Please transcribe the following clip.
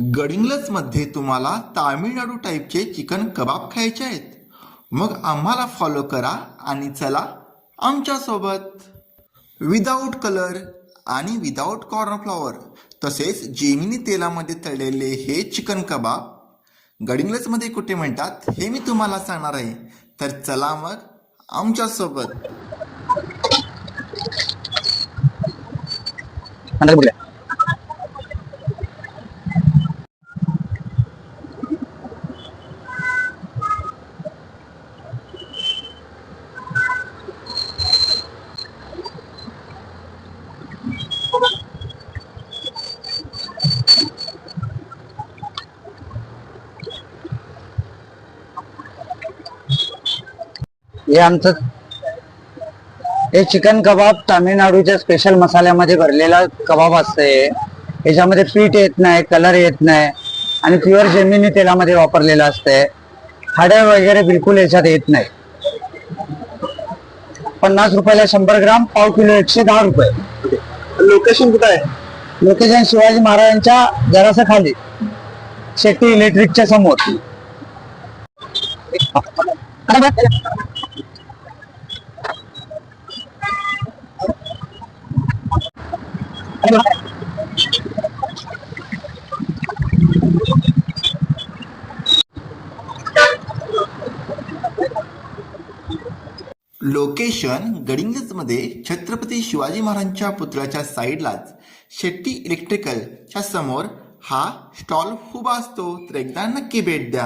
गडिंग्लजमध्ये तुम्हाला तामिळनाडू टाईपचे चिकन कबाब खायचे आहेत. मग आम्हाला फॉलो करा आणि चला आमच्यासोबत विदाऊट कलर आणि विदाऊट कॉर्नफ्लॉवर तसेच जेमिनी तेलामध्ये तळलेले हे चिकन कबाब गडिंग्लजमध्ये कुठे म्हणतात हे मी तुम्हाला सांगणार आहे. तर चला मग आमच्यासोबत हे आमचं हे चिकन कबाब तामिळनाडूच्या स्पेशल मसाल्यामध्ये भरलेला कबाब असते याच्यामध्ये पीठ येत नाही कलर येत नाही आणि प्युअर जेमिनी तेलामध्ये वापरलेलं असते हाड्या वगैरे बिलकुल याच्यात येत नाही. पन्नास रुपयाला शंभर ग्राम पाव किलो एकशे दहा रुपये. लोकेशन कुठं आहे? लोकेशन शिवाजी महाराजांच्या जरासं खाली शेट्टी इलेक्ट्रिकच्या समोर. लोकेशन गडिंग्लजमध्ये छत्रपती शिवाजी महाराजांच्या पुतळ्याच्या साईडलाच. शेट्टी इलेक्ट्रिकलच्या समोर हा स्टॉल उभा असतो. तर एकदा नक्की भेट द्या.